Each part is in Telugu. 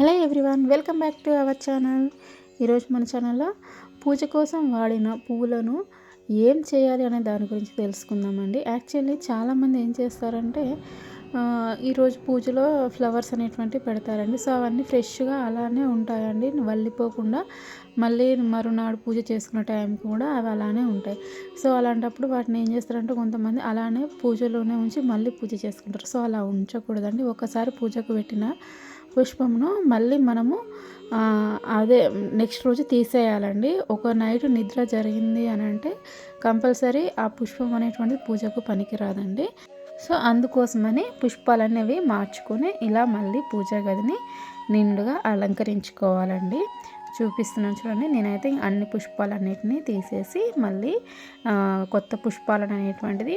Hello everyone welcome back to our channel. ఈరోజు మన ఛానల్లో పూజ కోసం వాడిన పువ్వులను ఏం చేయాలి అనే దాని గురించి తెలుసుకుందామండి. యాక్చువల్లీ చాలామంది ఏం చేస్తారంటే ఈరోజు పూజలో ఫ్లవర్స్ అనేటువంటివి పెడతారండి. సో అవన్నీ ఫ్రెష్గా అలానే ఉంటాయండి. వల్లిపోకుండా మళ్ళీ మరునాడు పూజ చేసుకునే టైం కూడా అవి అలానే ఉంటాయి. సో అలాంటప్పుడు వాటిని ఏం చేస్తారంటే కొంతమంది అలానే పూజలోనే ఉంచి మళ్ళీ పూజ చేసుకుంటారు. సో అలా ఉంచకూడదండి. ఒకసారి పూజకు పెట్టిన పుష్పమును మళ్ళీ మనము అదే నెక్స్ట్ రోజు తీసేయాలండి. ఒక నైట్ నిద్ర జరిగింది అని అంటే కంపల్సరీ ఆ పుష్పం అనేటువంటిది పూజకు పనికిరాదండి. సో అందుకోసమని పుష్పాలనేవి మార్చుకొని ఇలా మళ్ళీ పూజా గదిని నిండుగా అలంకరించుకోవాలండి. చూపిస్తున్నాను చూడండి. నేనైతే అన్ని పుష్పాలన్నిటినీ తీసేసి మళ్ళీ కొత్త పుష్పాలను అనేటువంటిది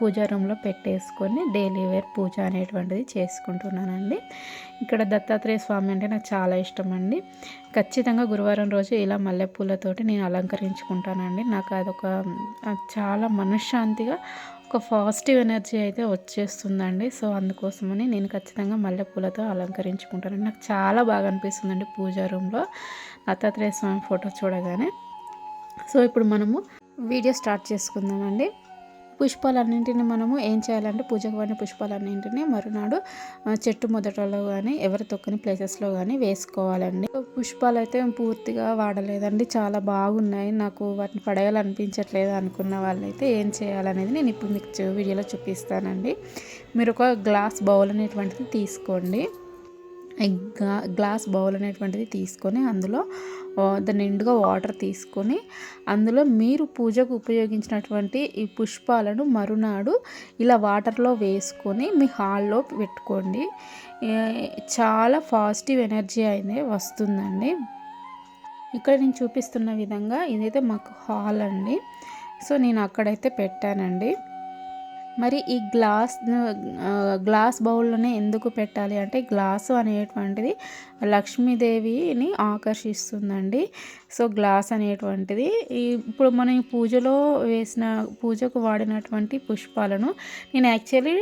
పూజా రూమ్లో పెట్టేసుకొని డైలీ వేర్ పూజ అనేటువంటిది చేసుకుంటున్నానండి. ఇక్కడ దత్తాత్రేయ స్వామి అంటే నాకు చాలా ఇష్టం అండి ఖచ్చితంగా గురువారం రోజు ఇలా మల్లెపూలతోటి నేను అలంకరించుకుంటానండి. నాకు అదొక చాలా మనశ్శాంతిగా ఒక పాజిటివ్ ఎనర్జీ అయితే వచ్చేస్తుందండి. సో అందుకోసమని నేను ఖచ్చితంగా మల్లెపూలతో అలంకరించుకుంటాను. నాకు చాలా బాగా అనిపిస్తుందండి పూజా రూమ్లో. దత్తాత్రేయ స్వామి ఫోటో చూడగానే. సో ఇప్పుడు మనము వీడియో స్టార్ట్ చేసుకుందామండి. పుష్పాలన్నింటినీ మనము ఏం చేయాలంటే పూజకు వాడిన పుష్పాలన్నింటినీ మరునాడు చెట్టు మొదటలో కానీ ఎవరు తొక్కని ప్లేసెస్లో కానీ వేసుకోవాలండి. పుష్పాలు అయితే పూర్తిగా వాడలేదండి. చాలా బాగున్నాయి. నాకు వాటిని పడేయాలనిపించట్లేదు అనుకున్న వాళ్ళైతే ఏం చేయాలనేది నేను ఇప్పుడు మీకు వీడియోలో చూపిస్తానండి. మీరు ఒక గ్లాస్ బౌల్ అనేటువంటిది తీసుకోండి. గ్లాస్ బౌల్ అనేటువంటిది తీసుకొని అందులో నిండుగా వాటర్ తీసుకొని అందులో మీరు పూజకు ఉపయోగించినటువంటి ఈ పుష్పాలను మరునాడు ఇలా వాటర్లో వేసుకొని మీ హాల్లో పెట్టుకోండి. చాలా పాజిటివ్ ఎనర్జీ అయితే వస్తుందండి. ఇక్కడ నేను చూపిస్తున్న విధంగా ఇదైతే మాకు హాల్ అండి. సో నేను అక్కడైతే పెట్టానండి. మరి ఈ గ్లాస్ గ్లాస్ బౌల్లోనే ఎందుకు పెట్టాలి అంటే గ్లాసు అనేటువంటిది లక్ష్మీదేవిని ఆకర్షిస్తుందండి. సో గ్లాస్ అనేటువంటిది ఇప్పుడు మనం పూజలో వేసిన పూజకు వాడినటువంటి పుష్పాలను నేను యాక్చువల్లీ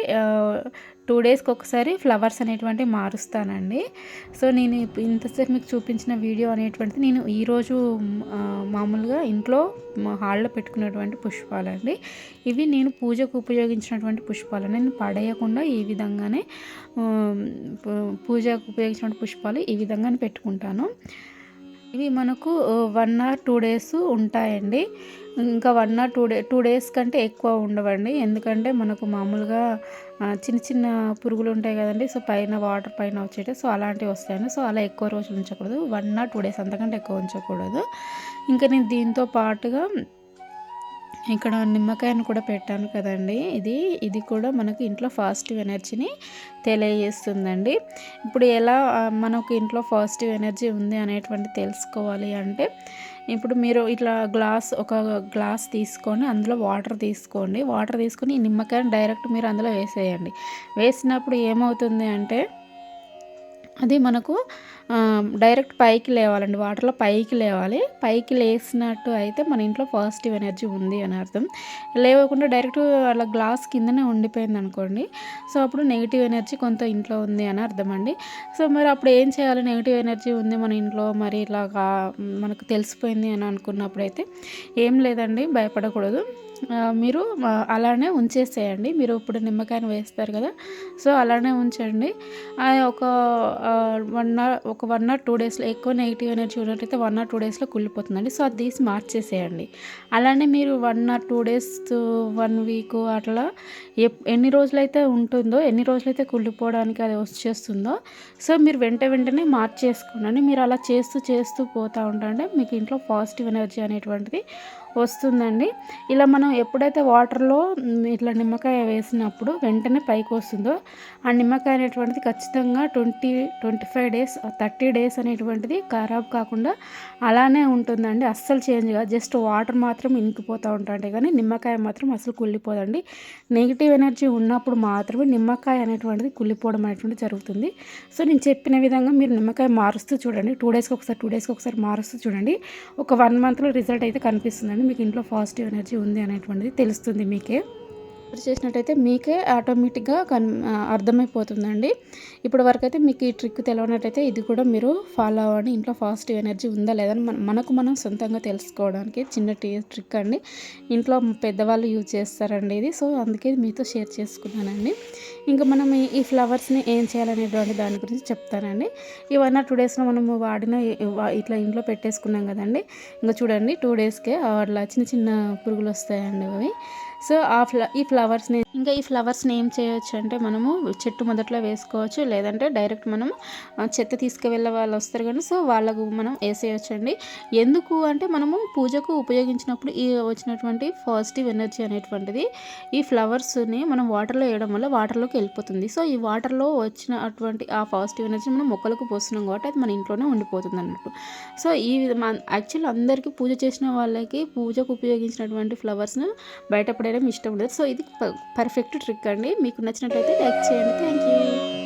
టూ డేస్కి ఒకసారి ఫ్లవర్స్ అనేటువంటివి మారుస్తానండి. సో నేను ఇంతసేపు మీకు చూపించిన వీడియో అనేటువంటిది నేను ఈరోజు మామూలుగా ఇంట్లో హాల్లో పెట్టుకున్నటువంటి పుష్పాలండి. ఇవి నేను పూజకు ఉపయోగించినటువంటి పుష్పాలు. నేను పడేయకుండా ఈ విధంగానే పూజకు ఉపయోగించినటువంటి పుష్పాలు ఈ విధంగానే పెట్టుకుంటాను. ఇవి మనకు వన్ ఆర్ టూ డేస్ ఉంటాయండి. ఇంకా one or two day two days కంటే ఎక్కువ ఉండవండి. ఎందుకంటే మనకు మామూలుగా చిన్న చిన్న పురుగులు ఉంటాయి కదండి. సో పైన వాటర్ పైన వచ్చేటి సో అలాంటివి వస్తాయండి. సో అలా ఎక్కువ రోజులు ఉంచకూడదు. వన్ ఆర్ టూ డేస్ అంతకంటే ఎక్కువ ఉంచకూడదు. ఇంకా నేను దీంతో పాటుగా ఇక్కడ నిమ్మకాయను కూడా పెట్టాను కదండి. ఇది ఇది కూడా మనకు ఇంట్లో పాజిటివ్ ఎనర్జీని తెలియజేస్తుందండి. ఇప్పుడు ఎలా మనకు ఇంట్లో పాజిటివ్ ఎనర్జీ ఉంది అనేటువంటి తెలుసుకోవాలి అంటే ఇప్పుడు మీరు ఇట్లా గ్లాస్ ఒక గ్లాస్ తీసుకొని అందులో వాటర్ తీసుకోండి. వాటర్ తీసుకొని ఈ నిమ్మకాయను డైరెక్ట్ మీరు అందులో వేసేయండి. వేసినప్పుడు ఏమవుతుంది అంటే అది మనకు డైరెక్ట్ పైకి లేవాలండి. వాటర్లో పైకి లేవాలి. పైకి లేసినట్టు అయితే మన ఇంట్లో పాజిటివ్ ఎనర్జీ ఉంది అని అర్థం. లేవకుండా డైరెక్ట్ అలా గ్లాస్ కిందనే ఉండిపోయింది అనుకోండి. సో అప్పుడు నెగిటివ్ ఎనర్జీ కొంత ఇంట్లో ఉంది అని అర్థం అండి సో మరి అప్పుడు ఏం చేయాలి? నెగిటివ్ ఎనర్జీ ఉంది మన ఇంట్లో. మరి ఇలాగా మనకు తెలిసిపోయింది అని అనుకున్నప్పుడైతే ఏం లేదండి. భయపడకూడదు. మీరు అలానే ఉంచేసేయండి. మీరు ఇప్పుడు నిమ్మకాయను వేస్తారు కదా. సో అలానే ఉంచండి. ఒక వన్ అవర్ ఒక ఒక వన్ ఆర్ టూ డేస్లో ఎక్కువ నెగిటివ్ ఎనర్జీ ఉన్నట్టయితే వన్ ఆర్ టూ డేస్లో కుళ్ళిపోతుందండి. సో అది తీసి మార్చేసేయండి. అలానే మీరు one or two days one week అట్లా ఎన్ని రోజులైతే ఉంటుందో ఎన్ని రోజులైతే కుళ్ళిపోవడానికి అది వచ్చేస్తుందో సో మీరు వెంట వెంటనే మార్చేసుకోండి. మీరు అలా చేస్తూ చేస్తూ పోతూ ఉంటే మీకు ఇంట్లో పాజిటివ్ ఎనర్జీ అనేటువంటిది వస్తుందండి. ఇలా మనం ఎప్పుడైతే వాటర్లో ఇట్లా నిమ్మకాయ వేసినప్పుడు వెంటనే పైకి వస్తుందో ఆ నిమ్మకాయ అనేటువంటిది ఖచ్చితంగా twenty twenty five days thirty days అనేటువంటిది ఖరాబ్ కాకుండా అలానే ఉంటుందండి. అస్సలు చేంజ్ కాదు. జస్ట్ వాటర్ మాత్రం ఇంకిపోతూ ఉంటాయి కానీ నిమ్మకాయ మాత్రం అసలు కుళ్ళిపోదండి. నెగిటివ్ ఎనర్జీ ఉన్నప్పుడు మాత్రమే నిమ్మకాయ అనేటువంటిది కుళ్ళిపోవడం అనేటువంటి జరుగుతుంది. సో నేను చెప్పిన విధంగా మీరు నిమ్మకాయ మారుస్తూ చూడండి. టూ డేస్కి ఒకసారి టూ డేస్కి ఒకసారి మారుస్తూ చూడండి. ఒక వన్ మంత్లో రిజల్ట్ అయితే కనిపిస్తుందండి. మీకు ఇంట్లో పాజిటివ్ ఎనర్జీ ఉంది అనేటువంటిది తెలుస్తుంది మీకే. చేసినట్టయితే మీకే ఆటోమేటిక్గా కన్ అర్థమైపోతుందండి. ఇప్పటి వరకు అయితే మీకు ఈ ట్రిక్ తెలియనట్టయితే ఇది కూడా మీరు ఫాలో అవ్వండి. ఇంట్లో పాజిటివ్ ఎనర్జీ ఉందా లేదని మన మనకు మనం సొంతంగా తెలుసుకోవడానికి చిన్న టీ ట్రిక్ అండి. ఇంట్లో పెద్దవాళ్ళు యూజ్ చేస్తారండి ఇది. సో అందుకే మీతో షేర్ చేసుకున్నానండి. ఇంకా మనం ఈ- ఫ్లవర్స్ని ఏం చేయాలనేటువంటి దాని గురించి చెప్తానండి. ఇవన్నీ టూ డేస్లో మనము వాడిన ఇట్లా ఇంట్లో పెట్టేసుకున్నాం కదండి. ఇంకా చూడండి టూ డేస్కే అట్లా చిన్న చిన్న పురుగులు వస్తాయండి అవి. సో ఆ ఫ్ల ఈ ఫ్లవర్స్ని ఇంకా ఈ ఫ్లవర్స్ని ఏం చేయొచ్చు అంటే మనము చెట్టు మొదట్లో వేసుకోవచ్చు. లేదంటే డైరెక్ట్ మనం చెత్త తీసుకువెళ్ళే వాళ్ళు వస్తారు కానీ సో వాళ్ళకు మనం వేసేయచ్చు అండి ఎందుకు అంటే మనము పూజకు ఉపయోగించినప్పుడు ఈ వచ్చినటువంటి పాజిటివ్ ఎనర్జీ అనేటువంటిది ఈ ఫ్లవర్స్ని మనం వాటర్లో వేయడం వల్ల వాటర్లోకి వెళ్ళిపోతుంది. సో ఈ వాటర్లో వచ్చిన అటువంటి ఆ పాజిటివ్ ఎనర్జీ మనం మొక్కలకు పోస్తున్నాం కాబట్టి అది మన ఇంట్లోనే ఉండిపోతుంది అన్నట్టు. సో ఈ యాక్చువల్ అందరికీ పూజ చేసిన వాళ్ళకి పూజకు ఉపయోగించినటువంటి ఫ్లవర్స్ను బయటపడే పడేయడం ఇష్టం ఉండదు. సో ఇది పర్ఫెక్ట్ ట్రిక్ అండి. మీకు నచ్చినట్లయితే లైక్ చేయండి. Thank you